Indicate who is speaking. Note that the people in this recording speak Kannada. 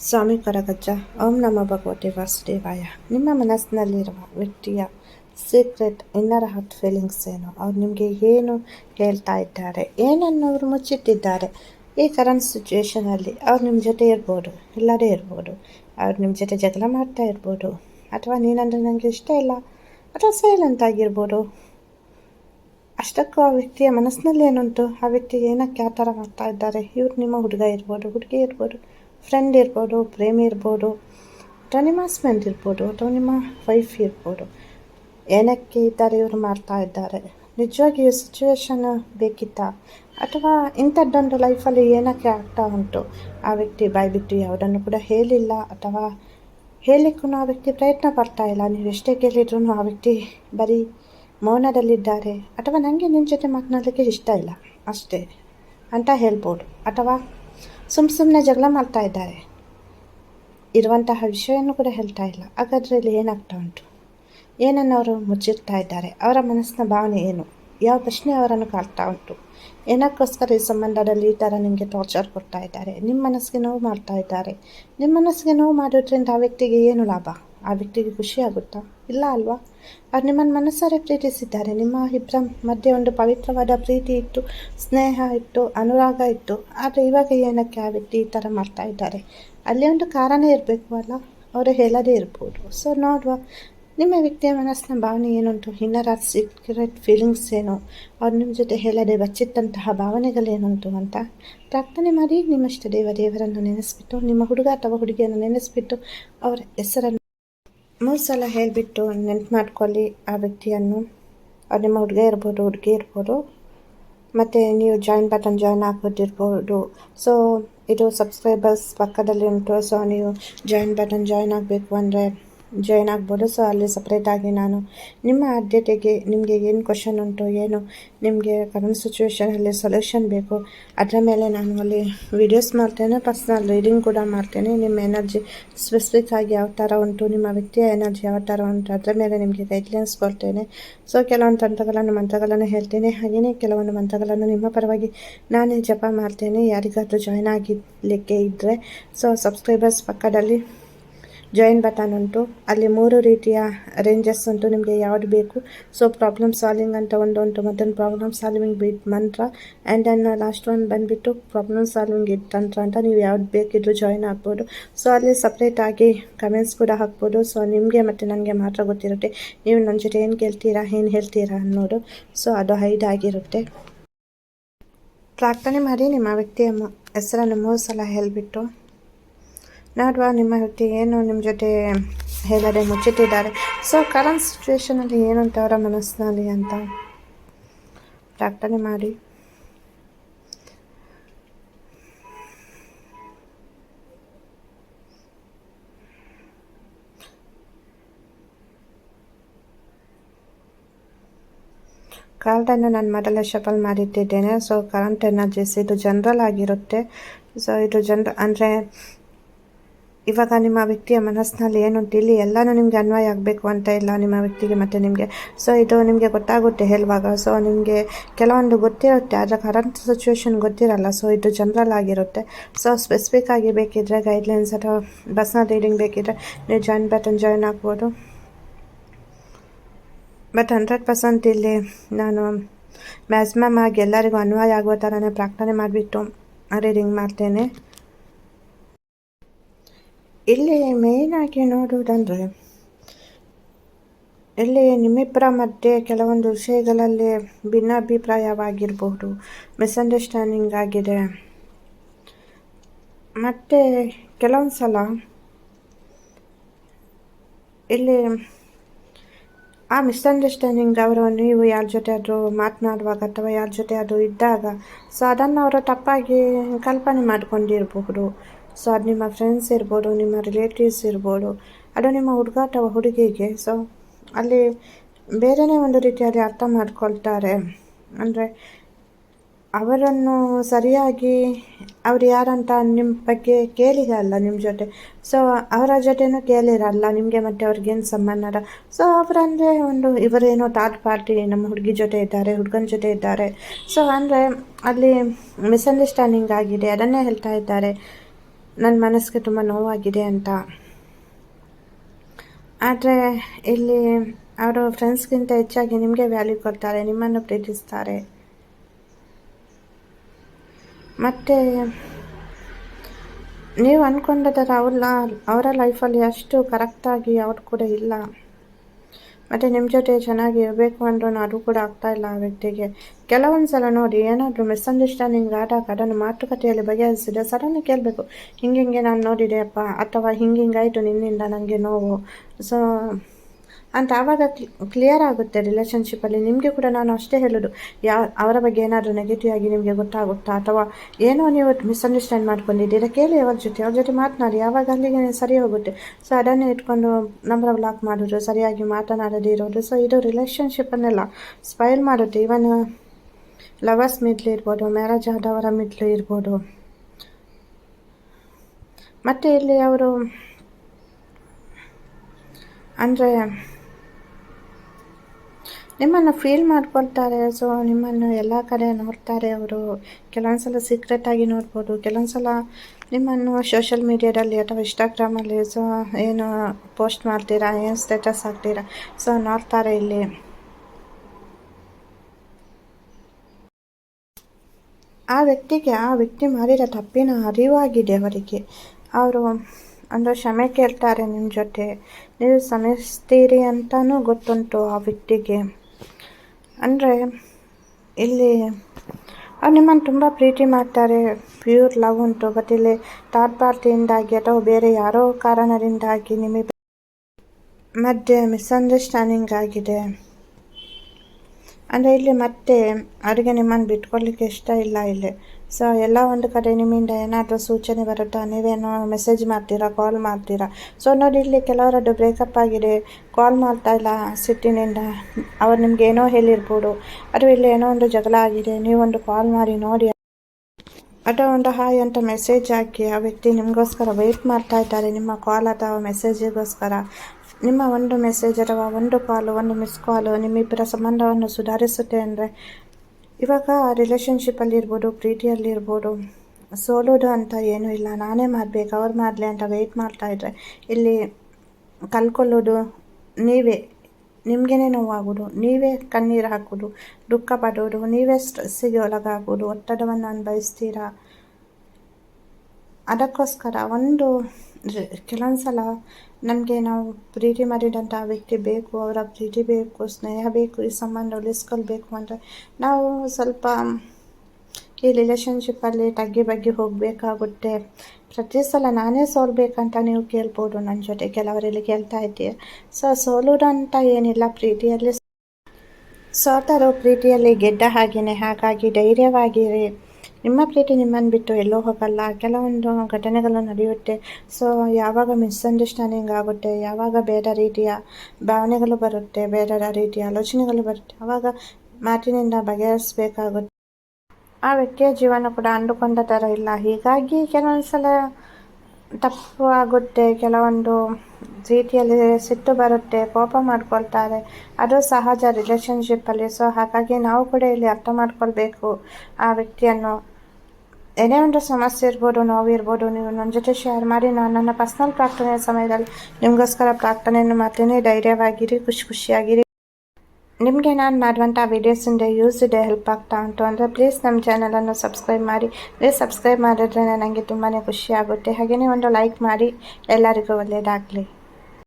Speaker 1: ಸ್ವಾಮಿ ಕೊರಗಜ್ಜ, ಓಂ ನಮ ಭಗವತಿ ವಾಸುದೇವಾಯ. ನಿಮ್ಮ ಮನಸ್ಸಿನಲ್ಲಿರುವ ವ್ಯಕ್ತಿಯ ಸೀಕ್ರೆಟ್ ಇನ್ನರ್ ಹಾರ್ಟ್ ಫೀಲಿಂಗ್ಸ್ ಏನು? ಅವ್ರು ನಿಮಗೆ ಏನು ಹೇಳ್ತಾ ಇದ್ದಾರೆ? ಏನನ್ನು ಅವರು ಮುಚ್ಚಿಟ್ಟಿದ್ದಾರೆ? ಈ ಕರೆಂಟ್ ಸಿಚುವೇಷನಲ್ಲಿ ಅವ್ರು ನಿಮ್ಮ ಜೊತೆ ಇರ್ಬೋದು, ಇಲ್ಲದೇ ಇರ್ಬೋದು. ಅವ್ರು ನಿಮ್ಮ ಜೊತೆ ಜಗಳ ಮಾಡ್ತಾ ಇರ್ಬೋದು. ಅಥವಾ ನೀನಂದ್ರೆ ನನಗೆ ಇಷ್ಟ ಇಲ್ಲ. ಅಥವಾ ಸೈಲೆಂಟ್ ಆಗಿರ್ಬೋದು. ಅಷ್ಟಕ್ಕೂ ಆ ವ್ಯಕ್ತಿಯ ಮನಸ್ಸಿನಲ್ಲಿ ಏನುಂಟು? ಆ ವ್ಯಕ್ತಿ ಏನಕ್ಕೆ ಆ ಥರ ಮಾಡ್ತಾ ಇದ್ದಾರೆ? ಇವ್ರು ನಿಮ್ಮ ಹುಡುಗ ಇರ್ಬೋದು, ಹುಡುಗಿ ಇರ್ಬೋದು. ಫ್ರೆಂಡ್ ಇರ್ಬೋದು, ಪ್ರೇಮಿ ಇರ್ಬೋದು ಅಥವಾ ನಿಮ್ಮ ಹಸ್ಬೆಂಡ್ ಇರ್ಬೋದು ಅಥವಾ ನಿಮ್ಮ ವೈಫ್ ಇರ್ಬೋದು. ಏನಕ್ಕೆ ಈ ಥರ ಇವರು ಮಾಡ್ತಾ ಇದ್ದಾರೆ? ನಿಜವಾಗಿಯೂ ಸಿಚುವೇಶನ್ ಬೇಕಿತ್ತಾ? ಅಥವಾ ಇಂಥದ್ದೊಂದು ಲೈಫಲ್ಲಿ ಏನಕ್ಕೆ ಆಗ್ತಾ ಉಂಟು? ಆ ವ್ಯಕ್ತಿ ಬಾಯ್ಬಿಟ್ಟು ಯಾವುದನ್ನು ಕೂಡ ಹೇಳಿಲ್ಲ ಅಥವಾ ಹೇಳಲಿಕ್ಕೂ ಆ ವ್ಯಕ್ತಿ ಪ್ರಯತ್ನ ಪಡ್ತಾ ಇಲ್ಲ. ನೀವು ಎಷ್ಟೇ ಕೇಳಿದ್ರೂ ಆ ವ್ಯಕ್ತಿ ಬರೀ ಮೌನದಲ್ಲಿದ್ದಾರೆ. ಅಥವಾ ನನಗೆ ನಿನ್ನ ಜೊತೆ ಮಾತನಾಡಲಿಕ್ಕೆ ಇಷ್ಟ ಇಲ್ಲ. ಅಷ್ಟೇ. ಅಂತ ಹೇಳ್ಬೋದು. ಅಥವಾ ಸುಮ್ಮ ಸುಮ್ಮನೆ ಜಗಳ ಮಾಡ್ತಾ ಇದ್ದಾರೆ. ಇರುವಂತಹ ವಿಷಯವನ್ನು ಕೂಡ ಹೇಳ್ತಾ ಇಲ್ಲ. ಹಾಗಾದರೆ ಇಲ್ಲಿ ಏನಾಗ್ತಾ ಉಂಟು? ಏನನ್ನು ಅವರು ಮುಚ್ಚಿರ್ತಾ ಇದ್ದಾರೆ? ಅವರ ಮನಸ್ಸಿನ ಭಾವನೆ ಏನು? ಯಾವ ಪ್ರಶ್ನೆ ಅವರನ್ನು ಕಾಡ್ತಾ ಉಂಟು? ಏನಕ್ಕೋಸ್ಕರ ಈ ಸಂಬಂಧದಲ್ಲಿ ಈ ಥರ ನಿಮಗೆ ಟಾರ್ಚರ್ ಕೊಡ್ತಾ ಇದ್ದಾರೆ? ನಿಮ್ಮ ಮನಸ್ಸಿಗೆ ನೋವು ಮಾಡ್ತಾ ಇದ್ದಾರೆ. ನಿಮ್ಮ ಮನಸ್ಸಿಗೆ ನೋವು ಮಾಡೋದ್ರಿಂದ ಆ ವ್ಯಕ್ತಿಗೆ ಏನು ಲಾಭ? ಆ ವ್ಯಕ್ತಿಗೆ ಖುಷಿ ಆಗುತ್ತಾ? ಇಲ್ಲ ಅಲ್ವಾ? ಅವ್ರು ನಿಮ್ಮನ್ನು ಮನಸ್ಸಾರೆ ಪ್ರೀತಿಸಿದ್ದಾರೆ. ನಿಮ್ಮ ಇಬ್ಬರ ಮಧ್ಯೆ ಒಂದು ಪವಿತ್ರವಾದ ಪ್ರೀತಿ ಇತ್ತು, ಸ್ನೇಹ ಇತ್ತು, ಅನುರಾಗ ಇತ್ತು. ಆದರೆ ಇವಾಗ ಏನಕ್ಕೆ ಆ ವ್ಯಕ್ತಿ ಈ ಥರ ಮಾಡ್ತಾ ಇದ್ದಾರೆ? ಅಲ್ಲಿ ಒಂದು ಕಾರಣ ಇರಬೇಕು ಅಲ್ಲ? ಅವರು ಹೇಳದೇ ಇರ್ಬೋದು. ಸೊ ನೋಡುವ. ನಿಮ್ಮ ವ್ಯಕ್ತಿಯ ಮನಸ್ಸಿನ ಭಾವನೆ ಏನುಂಟು ಇನ್ನರ್ ಸೀಕ್ರೆಟ್ ಫೀಲಿಂಗ್ಸ್ ಏನು? ಅವ್ರು ನಿಮ್ಮ ಜೊತೆ ಹೇಳದೆ ಬಚ್ಚಿಟ್ಟಂತಹ ಭಾವನೆಗಳೇನುಂಟು ಅಂತ ಪ್ರಾರ್ಥನೆ ಮಾಡಿ ನಿಮ್ಮಷ್ಟ ದೇವ ದೇವರನ್ನು ನೆನೆಸ್ಬಿಟ್ಟು, ನಿಮ್ಮ ಹುಡುಗ ಅಥವಾ ಹುಡುಗಿಯನ್ನು ನೆನೆಸ್ಬಿಟ್ಟು, ಅವರ ಹೆಸರನ್ನು ಮೂರು ಸಲ ಹೇಳಿಬಿಟ್ಟು ನೆನ್ಪು ಮಾಡ್ಕೊಳ್ಳಿ ಆ ವ್ಯಕ್ತಿಯನ್ನು. ಅವ್ರು ನಿಮ್ಮ ಹುಡುಗ ಇರ್ಬೋದು, ಹುಡುಗಿ ಇರ್ಬೋದು. ಮತ್ತು ನೀವು ಜಾಯಿನ್ ಬಟನ್ ಜಾಯ್ನ್ ಆಗೋದಿರ್ಬೋದು ಸೊ ಇದು ಸಬ್ಸ್ಕ್ರೈಬರ್ಸ್ ಪಕ್ಕದಲ್ಲಿ ಉಂಟು ಸೊ ನೀವು ಜಾಯಿನ್ ಬಟನ್ ಜಾಯ್ನ್ ಆಗಬೇಕು ಅಂದರೆ ಜಾಯ್ನ್ ಆಗ್ಬೋದು. ಸೊ ಅಲ್ಲಿ ಸಪ್ರೇಟಾಗಿ ನಾನು ನಿಮ್ಮ ಆದ್ಯತೆಗೆ ನಿಮಗೆ ಏನು ಕ್ವಶನ್ ಉಂಟು, ಏನು ನಿಮಗೆ ಕರೆಂಟ್ ಸಿಚುವೇಷನಲ್ಲಿ ಸೊಲ್ಯೂಷನ್ ಬೇಕು, ಅದರ ಮೇಲೆ ನಾನು ಅಲ್ಲಿ ವೀಡಿಯೋಸ್ ಮಾಡ್ತೇನೆ. ಪರ್ಸ್ನಲ್ ರೀಡಿಂಗ್ ಕೂಡ ಮಾಡ್ತೇನೆ. ನಿಮ್ಮ ಎನರ್ಜಿ ಸ್ಪೆಸಿಫಿಕ್ ಆಗಿ ಯಾವ ಥರ ಉಂಟು, ನಿಮ್ಮ ವ್ಯಕ್ತಿಯ ಎನರ್ಜಿ ಯಾವ ಥರ ಉಂಟು, ಅದರ ಮೇಲೆ ನಿಮಗೆ ಗೈಡ್ಲೈನ್ಸ್ ಕೊಡ್ತೇನೆ. ಸೊ ಕೆಲವೊಂದು ತಂತ್ರಗಳನ್ನು, ಮಂತ್ರಗಳನ್ನು ಹೇಳ್ತೇನೆ. ಹಾಗೆಯೇ ಕೆಲವೊಂದು ಮಂತ್ರಗಳನ್ನು ನಿಮ್ಮ ಪರವಾಗಿ ನಾನೇ ಜಪ ಮಾಡ್ತೇನೆ. ಯಾರಿಗಾದರೂ ಜಾಯ್ನ್ ಆಗಿರಲಿಕ್ಕೆ ಇದ್ದರೆ ಸೊ ಸಬ್ಸ್ಕ್ರೈಬರ್ಸ್ ಪಕ್ಕದಲ್ಲಿ ಜಾಯಿನ್ ಬಟನ್ ಉಂಟು. ಅಲ್ಲಿ ಮೂರು ರೀತಿಯ ರೇಂಜಸ್ ಉಂಟು. ನಿಮಗೆ ಯಾವುದು ಬೇಕು. ಸೊ ಪ್ರಾಬ್ಲಮ್ ಸಾಲ್ವಿಂಗ್ ಅಂತ ಒಂದು ಉಂಟು. ಮತ್ತೊಂದು ಪ್ರಾಬ್ಲಮ್ ಸಾಲ್ವಿಂಗ್ ಬಿಟ್ ಮಂತ್ರ. ಆ್ಯಂಡ್ ದೆನ್ ಲಾಸ್ಟ್ ಒನ್ ಬಂದುಬಿಟ್ಟು ಪ್ರಾಬ್ಲಮ್ ಸಾಲ್ವಿಂಗ್ ಇಟ್ ತಂತ್ರ ಅಂತ. ನೀವು ಯಾವ್ದು ಬೇಕಿದ್ರು ಜಾಯಿನ್ ಆಗ್ಬೋದು. ಸೊ ಅಲ್ಲಿ ಸಪ್ರೇಟಾಗಿ ಕಮೆಂಟ್ಸ್ ಕೂಡ ಹಾಕ್ಬೋದು. ಸೊ ನಿಮಗೆ ಮತ್ತು ನನಗೆ ಮಾತ್ರ ಗೊತ್ತಿರುತ್ತೆ. ನೀವು ನನ್ನ ಜೊತೆ ಏನು ಕೇಳ್ತೀರಾ, ಏನು ಹೇಳ್ತೀರಾ ಅನ್ನೋದು. ಸೊ ಅದು ಹೈಡ್ ಆಗಿರುತ್ತೆ. ಪ್ರಾರ್ಥನೆ ಮಾಡಿ ನಿಮ್ಮ ವ್ಯಕ್ತಿಯ ಹೆಸರನ್ನು ಮೂರು ಸಲ ಹೇಳಿಬಿಟ್ಟು ನೋಡುವ ನಿಮ್ಮ ವ್ಯಕ್ತಿ ಏನು, ನಿಮ್ಮ ಜೊತೆ ಹೇಳದೆ ಮುಚ್ಚಿಟ್ಟಿದ್ದಾರೆ. ಸೊ ಕರೆಂಟ್ ಏನು ಏನಂತ ಅವರ ಮನಸ್ಸಿನಲ್ಲಿ ಅಂತ ಪ್ರಾರ್ಥನೆ ಮಾಡಿ. ಕಾರ್ಡನ್ನು ನಾನು ಮೊದಲೇ ಶಫಲ್ ಮಾಡಿಟ್ಟಿದ್ದೇನೆ. ಸೊ ಕರೆಂಟ್ ಎನರ್ಜಿಸ್ ಇದು ಜನರಲ್ ಆಗಿರುತ್ತೆ. ಸೊ ಇದು ಜನರ ಅಂದರೆ ಇವಾಗ ನಿಮ್ಮ ವ್ಯಕ್ತಿಯ ಮನಸ್ಸಿನಲ್ಲಿ ಏನುಂಟು ಇಲ್ಲಿ ಎಲ್ಲನೂ ನಿಮಗೆ ಅನ್ವಯ ಆಗಬೇಕು ಅಂತ ಇಲ್ಲ ನಿಮ್ಮ ವ್ಯಕ್ತಿಗೆ ಮತ್ತು ನಿಮಗೆ. ಸೊ ಇದು ನಿಮಗೆ ಗೊತ್ತಾಗುತ್ತೆ ಹೇಳುವಾಗ. ಸೊ ನಿಮಗೆ ಕೆಲವೊಂದು ಗೊತ್ತಿರುತ್ತೆ, ಆದರೆ ಕರೆಂಟ್ ಸಿಚುವೇಶನ್ ಗೊತ್ತಿರಲ್ಲ. ಸೊ ಇದು ಜನರಲ್ ಆಗಿರುತ್ತೆ. ಸೊ ಸ್ಪೆಸಿಫಿಕ್ ಆಗಿ ಬೇಕಿದ್ದರೆ ಗೈಡ್ಲೈನ್ಸ್ ಅಥವಾ ಬಸ್ನ ರೀಡಿಂಗ್ ಬೇಕಿದ್ದರೆ ನೀವು ಜಾಯಿನ್ ಬಟನ್ ಜಾಯಿನ್ ಆಗ್ಬೋದು. ಬಟ್ ಹಂಡ್ರೆಡ್ ಪರ್ಸೆಂಟ್ ಇಲ್ಲಿ ನಾನು ಮ್ಯಾಕ್ಸಿಮಮ್ ಆಗಿ ಎಲ್ಲರಿಗೂ ಅನ್ವಯ ಆಗೋ ಥರನೇ ಪ್ರಾರ್ಥನೆ ಮಾಡಿಬಿಟ್ಟು ರೀಡಿಂಗ್ ಮಾಡ್ತೇನೆ. ಇಲ್ಲಿ ಮೇಯ್ನಾಗಿ ನೋಡುವುದಂದರೆ, ಇಲ್ಲಿ ನಿಮ್ಮಿಬ್ಬರ ಮಧ್ಯೆ ಕೆಲವೊಂದು ವಿಷಯಗಳಲ್ಲಿ ಭಿನ್ನಾಭಿಪ್ರಾಯವಾಗಿರ್ಬೋದು ಮಿಸ್ಅಂಡರ್ಸ್ಟ್ಯಾಂಡಿಂಗ್ ಆಗಿದೆ. ಮತ್ತು ಕೆಲವೊಂದು ಸಲ ಇಲ್ಲಿ ಆ ಮಿಸ್ಅಂಡರ್ಸ್ಟ್ಯಾಂಡಿಂಗ್ ಅವರು ನೀವು ಯಾರ ಜೊತೆ ಆದರೂ ಮಾತನಾಡುವಾಗ ಅಥವಾ ಯಾರ ಜೊತೆ ಅದು ಇದ್ದಾಗ ಸೊ ಅದನ್ನು ಅವರು ತಪ್ಪಾಗಿ ಕಲ್ಪನೆ ಮಾಡಿಕೊಂಡಿರಬಹುದು. ಸೊ ಅದು ನಿಮ್ಮ ಫ್ರೆಂಡ್ಸ್ ಇರ್ಬೋದು, ನಿಮ್ಮ ರಿಲೇಟಿವ್ಸ್ ಇರ್ಬೋದು, ಅದು ನಿಮ್ಮ ಹುಡುಗ ಅಥವಾ ಹುಡುಗಿಗೆ. ಸೊ ಅಲ್ಲಿ ಬೇರೆಯೇ ಒಂದು ರೀತಿಯಲ್ಲಿ ಅರ್ಥ ಮಾಡ್ಕೊಳ್ತಾರೆ. ಅಂದರೆ ಅವರನ್ನು ಸರಿಯಾಗಿ ಅವ್ರು ಯಾರಂತ ನಿಮ್ಮ ಬಗ್ಗೆ ಕೇಳಿರಲ್ಲ ನಿಮ್ಮ ಜೊತೆ. ಸೊ ಅವರ ಜೊತೆನೂ ಕೇಳಿರಲ್ಲ, ನಿಮಗೆ ಮತ್ತು ಅವ್ರಿಗೇನು ಸಂಬಂಧ ಸೊ ಅವರಂದರೆ ಒಂದು ಇವರೇನೋ ಥರ್ಡ್ ಪಾರ್ಟಿ ನಮ್ಮ ಹುಡುಗಿ ಜೊತೆ ಇದ್ದಾರೆ, ಹುಡುಗನ ಜೊತೆ ಇದ್ದಾರೆ. ಸೊ ಅಂದರೆ ಅಲ್ಲಿ ಮಿಸ್ಅಂಡರ್ಸ್ಟ್ಯಾಂಡಿಂಗ್ ಆಗಿದೆ, ಅದನ್ನೇ ಹೇಳ್ತಾ ಇದ್ದಾರೆ. ನನ್ನ ಮನಸ್ಸಿಗೆ ತುಂಬ ನೋವಾಗಿದೆ ಅಂತ. ಆದರೆ ಇಲ್ಲಿ ಅವರು ಫ್ರೆಂಡ್ಸ್ಗಿಂತ ಹೆಚ್ಚಾಗಿ ನಿಮಗೆ ವ್ಯಾಲ್ಯೂ ಕೊಡ್ತಾರೆ, ನಿಮ್ಮನ್ನು ಪ್ರೀತಿಸ್ತಾರೆ. ಮತ್ತು ನೀವು ಅಂದ್ಕೊಂಡದರ ಅವ್ರ ಅವರ ಲೈಫಲ್ಲಿ ಅಷ್ಟು ಕರೆಕ್ಟಾಗಿ ಅವ್ರು ಕೂಡ ಇಲ್ಲ. ಮತ್ತು ನಿಮ್ಮ ಜೊತೆ ಚೆನ್ನಾಗಿ ಇರಬೇಕು ಅಂದ್ರೂ ಅದು ಕೂಡ ಆಗ್ತಾಯಿಲ್ಲ ಆ ವ್ಯಕ್ತಿಗೆ. ಕೆಲವೊಂದು ಸಲ ನೋಡಿ ಏನಾದರೂ ಮಿಸ್ಅಂಡರ್ಸ್ಟ್ಯಾಂಡಿಂಗ್ ಆದಾಗ ಅದನ್ನು ಮಾತುಕತೆಯಲ್ಲಿ ಬಗೆಹರಿಸಿದೆ ಸಡನ್ ಕೇಳಬೇಕು, ಹಿಂಗೆ ಹಿಂಗೆ ನಾನು ನೋಡಿದೆಯಪ್ಪ ಅಥವಾ ಹಿಂಗೆ ಹಿಂಗಾಯಿತು ನಿನ್ನಿಂದ ನನಗೆ ನೋವು. ಸೊ ಅಂತ ಆವಾಗ ಕ್ಲಿಯರ್ ಆಗುತ್ತೆ ರಿಲೇಷನ್ಶಿಪ್ಪಲ್ಲಿ ನಿಮಗೆ ಕೂಡ ನಾನು ಅಷ್ಟೇ ಹೇಳೋದು. ಯಾ, ಅವರ ಬಗ್ಗೆ ಏನಾದರೂ ನೆಗೆಟಿವ್ ಆಗಿ ನಿಮಗೆ ಗೊತ್ತಾಗುತ್ತಾ? ಅಥವಾ ಏನೋ ನೀವು ಮಿಸ್ಅಂಡರ್ಸ್ಟ್ಯಾಂಡ್ ಮಾಡ್ಕೊಂಡಿದ್ದೀರಾ? ಕೇಳಿ ಅವ್ರ ಜೊತೆ. ಅವ್ರ ಜೊತೆ ಮಾತನಾಡಿ. ಯಾವಾಗ ಅಲ್ಲಿಗೆ ಸರಿ ಹೋಗುತ್ತೆ? ಸೊ ಅದನ್ನೇ ಇಟ್ಕೊಂಡು ನಂಬರ್ ಬ್ಲಾಕ್ ಮಾಡೋದು, ಸರಿಯಾಗಿ ಮಾತನಾಡದೇ ಇರೋದು. ಸೊ ಇದು ರಿಲೇಷನ್ಶಿಪ್ಪನ್ನೆಲ್ಲ ಸ್ಪೈಲ್ ಮಾಡುತ್ತೆ. ಇವನ್ ಲವರ್ಸ್ ಮಿಡ್ಲ್ ಇರ್ಬೋದು ಮ್ಯಾರೇಜ್ ಆದವರ ಮಿಡ್ಲ್ ಇರ್ಬೋದು. ಮತ್ತು ಇಲ್ಲಿ ಅವರು, ಅಂದರೆ ನಿಮ್ಮನ್ನು ಫೀಲ್ ಮಾಡ್ಕೊಳ್ತಾರೆ. ಸೊ ನಿಮ್ಮನ್ನು ಎಲ್ಲ ಕಡೆ ನೋಡ್ತಾರೆ ಅವರು. ಕೆಲವೊಂದು ಸಲ ಸೀಕ್ರೆಟಾಗಿ ನೋಡ್ಬೋದು. ಕೆಲವೊಂದು ಸಲ ನಿಮ್ಮನ್ನು ಸೋಷಲ್ ಮೀಡಿಯಾದಲ್ಲಿ ಅಥವಾ ಇನ್ಸ್ಟಾಗ್ರಾಮಲ್ಲಿ ಸೊ ಏನು ಪೋಸ್ಟ್ ಮಾಡ್ತೀರಾ, ಏನು ಸ್ಟೇಟಸ್ ಹಾಕ್ತೀರಾ? ಸೊ ನೋಡ್ತಾರೆ ಇಲ್ಲಿ. ಆ ವ್ಯಕ್ತಿಗೆ, ಆ ವ್ಯಕ್ತಿ ಮಾಡಿದ ತಪ್ಪಿನ ಅರಿವಾಗಿದೆ ಅವರಿಗೆ. ಅವರು ಒಂದು ಕ್ಷಮೆ ಕೇಳ್ತಾರೆ ನಿಮ್ಮ ಜೊತೆ. ನೀವು ಶ್ರಮಿಸ್ತೀರಿ ಅಂತಲೂ ಗೊತ್ತುಂಟು ಆ ವ್ಯಕ್ತಿಗೆ. ಅಂದರೆ ಇಲ್ಲಿ, ಅವ್ರು ನಿಮ್ಮನ್ನು ತುಂಬ ಪ್ರೀತಿ ಮಾಡ್ತಾರೆ. ಪ್ಯೂರ್ ಲವ್ ಉಂಟು. ಬಟ್ ಇಲ್ಲಿ ಥರ್ಡ್ ಪಾರ್ಟಿಯಿಂದಾಗಿ ಅಥವಾ ಬೇರೆ ಯಾರೋ ಕಾರಣದಿಂದಾಗಿ ನಿಮಗೆ ಮಧ್ಯೆ ಮಿಸ್ಅಂಡರ್ಸ್ಟ್ಯಾಂಡಿಂಗ್ ಆಗಿದೆ. ಅಂದರೆ ಇಲ್ಲಿ ಮತ್ತೆ ಅವರಿಗೆ ನಿಮ್ಮನ್ನು ಬಿಟ್ಕೊಳ್ಳಿಕ್ಕೆ ಇಷ್ಟ ಇಲ್ಲ ಇಲ್ಲಿ. ಸೊ ಎಲ್ಲ ಒಂದು ಕಡೆ ನಿಮ್ಮಿಂದ ಏನಾದರೂ ಸೂಚನೆ ಬರುತ್ತಾ, ನೀವೇನೋ ಮೆಸೇಜ್ ಮಾಡ್ತೀರಾ ಕಾಲ್ ಮಾಡ್ತೀರಾ. ಸೊ ನೋಡಿ ಇಲ್ಲಿ ಕೆಲವರದ್ದು ಬ್ರೇಕಪ್ ಆಗಿದೆ. ಕಾಲ್ ಮಾಡ್ತಾ ಇಲ್ಲ ಸಿಟ್ಟಿನಿಂದ. ಅವ್ರು ನಿಮ್ಗೆ ಏನೋ ಹೇಳಿರ್ಬೋದು. ಅದು ಇಲ್ಲಿ ಏನೋ ಒಂದು ಜಗಳ ಆಗಿದೆ. ನೀವೊಂದು ಕಾಲ್ ಮಾಡಿ, ನೋಡಿ. ಅಥವಾ ಒಂದು ಹಾಯ್ ಅಂತ ಮೆಸೇಜ್ ಹಾಕಿ, ಆ ವ್ಯಕ್ತಿ ನಿಮಗೋಸ್ಕರ ವೆಯ್ಟ್ ಮಾಡ್ತಾ ಇದ್ದಾರೆ. ನಿಮ್ಮ ಕಾಲ್ ಅಥವಾ ಮೆಸೇಜಿಗೋಸ್ಕರ ನಿಮ್ಮ ಒಂದು ಮೆಸೇಜ್ ಅಥವಾ ಒಂದು ಕಾಲು ಒಂದು ಮಿಸ್ ಕಾಲು ನಿಮ್ಮಿಬ್ಬರ ಸಂಬಂಧವನ್ನು ಸುಧಾರಿಸುತ್ತೆ ಅಂದರೆ ಇವಾಗ ರಿಲೇಷನ್ಶಿಪ್ಪಲ್ಲಿ ಪ್ರೀತಿಯಲ್ಲಿರ್ಬೋದು ಸೋಲೋದು ಅಂತ ಏನೂ ಇಲ್ಲ. ನಾನೇ ಮಾಡಬೇಕು, ಅವ್ರು ಮಾಡಲಿ ಅಂತ ವೆಯ್ಟ್ ಮಾಡ್ತಾಯಿದ್ರೆ ಇಲ್ಲಿ ಕಲ್ಕೊಳ್ಳೋದು ನೀವೇ. ನಿಮಗೇನೆ ನೋವಾಗೋದು, ನೀವೇ ಕಣ್ಣೀರು ಹಾಕೋದು, ದುಃಖ ಪಡೋದು, ನೀವೇ ಸ್ಟ್ರೆಸ್ಸಿಗೆ ಒಳಗಾಗೋದು, ಒತ್ತಡವನ್ನು ಅನುಭವಿಸ್ತೀರಾ? ಅದಕ್ಕೋಸ್ಕರ ಒಂದು ಕೆಲವೊಂದು ಸಲ ನಮಗೆ ನಾವು ಪ್ರೀತಿ ಮಾಡಿದಂಥ ವ್ಯಕ್ತಿ ಬೇಕು, ಅವರ ಪ್ರೀತಿ ಬೇಕು, ಸ್ನೇಹ ಬೇಕು, ಈ ಸಂಬಂಧ ಉಳಿಸ್ಕೊಳ್ಬೇಕು ಅಂದರೆ ನಾವು ಸ್ವಲ್ಪ ಈ ರಿಲೇಷನ್ಶಿಪ್ಪಲ್ಲಿ ತಗ್ಗಿ ಬಗ್ಗೆ ಹೋಗಬೇಕಾಗುತ್ತೆ. ಪ್ರತಿ ಸಲ ನಾನೇ ಸೋಲ್ಬೇಕಂತ ನೀವು ಕೇಳ್ಬೋದು ನನ್ನ ಜೊತೆ, ಕೆಲವರಲ್ಲಿ ಕೇಳ್ತಾ ಇದ್ದೀಯ. ಸೊ ಸೋಲೋದಂತ ಏನಿಲ್ಲ, ಪ್ರೀತಿಯಲ್ಲಿ ಸೋತರು ಪ್ರೀತಿಯಲ್ಲಿ ಗೆದ್ದ ಹಾಗೆಯೇ ಹಾಗಾಗಿ ಧೈರ್ಯವಾಗಿರಿ. ನಿಮ್ಮ ಪ್ರೀತಿ ನಿಮ್ಮನ್ನು ಬಿಟ್ಟು ಎಲ್ಲೋ ಹೋಗಲ್ಲ. ಕೆಲವೊಂದು ಘಟನೆಗಳು ನಡೆಯುತ್ತೆ. ಸೊ ಯಾವಾಗ ಮಿಸ್ಅಂಡರ್ಸ್ಟ್ಯಾಂಡಿಂಗ್ ಆಗುತ್ತೆ, ಯಾವಾಗ ಬೇರೆ ರೀತಿಯ ಭಾವನೆಗಳು ಬರುತ್ತೆ, ಬೇರೆ ರೀತಿಯ ಆಲೋಚನೆಗಳು ಬರುತ್ತೆ ಆವಾಗ ಮಾತಿನಿಂದ ಬಗೆಹರಿಸಬೇಕಾಗುತ್ತೆ. ಆ ವ್ಯಕ್ತಿಯ ಜೀವನ ಕೂಡ ಅಂದುಕೊಂಡ ಥರ ಇಲ್ಲ. ಹೀಗಾಗಿ ಕೆಲವೊಂದು ಸಲ ತಪ್ಪು ಆಗುತ್ತೆ, ಕೆಲವೊಂದು ರೀತಿಯಲ್ಲಿ ಸಿಟ್ಟು ಬರುತ್ತೆ, ಕೋಪ ಮಾಡ್ಕೊಳ್ತಾರೆ. ಅದು ಸಹಜ ರಿಲೇಷನ್ಶಿಪ್ಪಲ್ಲಿ ಸೊ ಹಾಗಾಗಿ ನಾವು ಕೂಡ ಇಲ್ಲಿ ಅರ್ಥ ಮಾಡ್ಕೊಳ್ಬೇಕು ಆ ವ್ಯಕ್ತಿಯನ್ನು. ಏನೇ ಒಂದು ಸಮಸ್ಯೆ ಇರ್ಬೋದು ನೋವು ಇರ್ಬೋದು ನೀವು ನನ್ನ ಜೊತೆ ಶೇರ್ ಮಾಡಿ ನಾನು ನನ್ನ ಪರ್ಸ್ನಲ್ ಪ್ರಾರ್ಥನೆಯ ಸಮಯದಲ್ಲಿ ನಿಮಗೋಸ್ಕರ ಪ್ರಾರ್ಥನೆಯನ್ನು ಮಾಡ್ತೀನಿ ಧೈರ್ಯವಾಗಿರಿ ಖುಷಿ ಖುಷಿಯಾಗಿರಿ ನಿಮಗೆ ನಾನು ಮಾಡುವಂಥ ವೀಡಿಯೋಸಿಂದ ಯೂಸ್ ಇದೆ ಹೆಲ್ಪ್ ಆಗ್ತಾ ಉಂಟು ಅಂದರೆ ಪ್ಲೀಸ್ ನಮ್ಮ ಚಾನಲನ್ನು ಸಬ್ಸ್ಕ್ರೈಬ್ ಮಾಡಿ ಪ್ಲೀಸ್ ಸಬ್ಸ್ಕ್ರೈಬ್ ಮಾಡಿದ್ರೆ ನನಗೆ ತುಂಬಾ ಖುಷಿಯಾಗುತ್ತೆ ಹಾಗೆಯೇ ಒಂದು ಲೈಕ್ ಮಾಡಿ ಎಲ್ಲರಿಗೂ ಒಳ್ಳೆಯದಾಗಲಿ